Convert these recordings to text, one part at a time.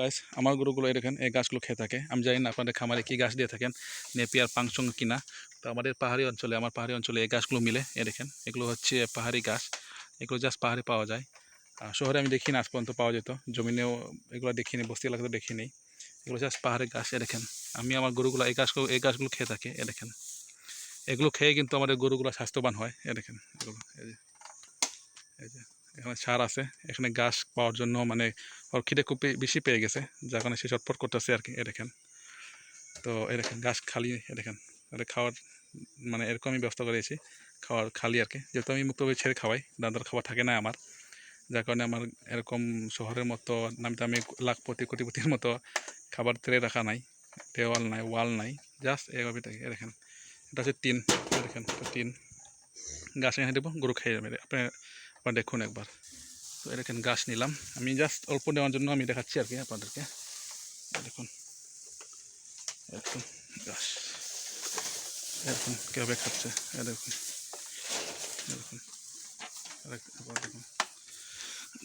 গাছ আমার গরুগুলো দেখেন, এই গাছগুলো খেয়ে থাকে। আমি জানি না আপনাদের খামারে কী গাছ দিয়ে থাকেন নেপিয়ার পাংসং কিনা। তো আমাদের পাহাড়ি অঞ্চলে, আমার পাহাড়ি অঞ্চলে এই গাছগুলো মিলে এ দেখেন, এগুলো হচ্ছে পাহাড়ি গাছ। এগুলো জাস্ট পাহাড়ে পাওয়া যায়। আর শহরে আমি দেখি না আজ পর্যন্ত পাওয়া যেত। জমিনেও এগুলো দেখিনি, বস্তি এলাকাতে দেখিনি। এগুলো জাস্ট পাহাড়ের গাছ এ দেখেন। আমি আমার গরুগুলো, এই গাছগুলো এই গাছগুলো খেয়ে থাকে এ দেখেন। এগুলো খেয়ে কিন্তু আমাদের গরুগুলো স্বাস্থ্যবান হয় এ দেখেন। এগুলো এখানে সার আছে। এখানে ঘাস পাওয়ার জন্য মানে ওর খিদে খুব বেশি পেয়ে গেছে। যার কারণে সে চটপট করতেছে আর কি, এ দেখেন। তো এ দেখেন ঘাস খালি, এ দেখেন। এটা খাওয়ার মানে এরকম আমি ব্যবস্থা করেছি খাওয়ার খালি আর কি। যেহেতু আমি মুক্তভাবে ছেড়ে খাওয়াই দাদার খাবার থাকে না আমার। যার কারণে আমার এরকম শহরের মতো, নামতে আমি লাখপতি কোটিপতির মতো খাবার তেলে রাখা নাই। দেওয়াল নাই, ওয়াল নাই, জাস্ট এভাবে থাকে। দেখেন, এটা হচ্ছে টিন। দেখেন টিন। গাছ এনে দেবো, গরু খেয়ে যাবে আপনি আপনারা দেখুন একবার। তো এ দেখেন গাছ নিলাম। আমি জাস্ট অল্প নেওয়ার জন্য আমি দেখাচ্ছি আর কি আপনাদেরকে। দেখুন। এরকম গাছ। এরকম কীভাবে খাচ্ছে দেখুন। দেখুন।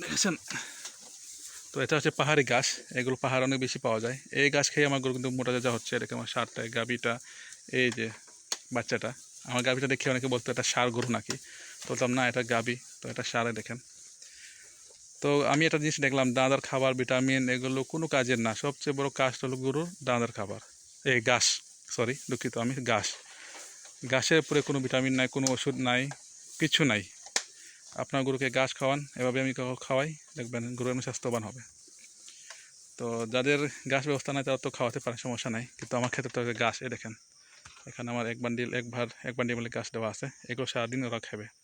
দেখেছেন? তো এটা হচ্ছে পাহাড়ি গাছ। এগুলো পাহাড় অনেক বেশি পাওয়া যায়। এই গাছ খেয়ে আমার গরু কিন্তু মোটা যা হচ্ছে। এরকম আমার সারটা গাবিটা এই যে বাচ্চাটা। আমার গাবিটা দেখে অনেকে বলতো এটা সার গরু নাকি। তো বলতাম, না, এটা গাবি। তো এটা সারে দেখেন। তো আমি একটা জিনিস দেখলাম, দাঁদার খাবার, ভিটামিন এগুলো কোনো কাজের না। সবচেয়ে বড় কাজ হলো গরুর দাঁদার খাবার। এই ঘাস, সরি, দুঃখিত, আমি ঘাস। ঘাসের উপরে কোনো ভিটামিন নাই, কোনো ওষুধ নাই, কিছু নাই। আপনার গরুকে ঘাস খাওয়ান, এভাবে আমি খাওয়াই, দেখবেন গরু এমনি স্বাস্থ্যবান হবে। তো যাদের ঘাস ব্যবস্থা নাই, তারা তো খাওয়াতে পারে, সমস্যা নাই। কিন্তু আমার ক্ষেত্রে তো ঘাস এ দেখেন। এখানে আমার এক বান্ডিল, এক ভার, এক বান্ডিল ঘাস দেওয়া আছে। এগুলো সারাদিন ওরা খাবে।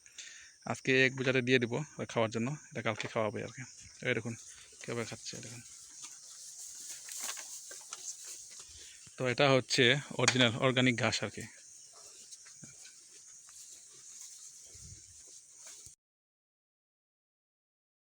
আজকে এক বোঝাতে দিয়ে দিব খাওয়ার জন্য। এটা কালকে খাওয়াবে আর কি। এই দেখুন, কীভাবে খাচ্ছে দেখুন। তো এটা হচ্ছে অরিজিনাল অর্গানিক ঘাস আর কি।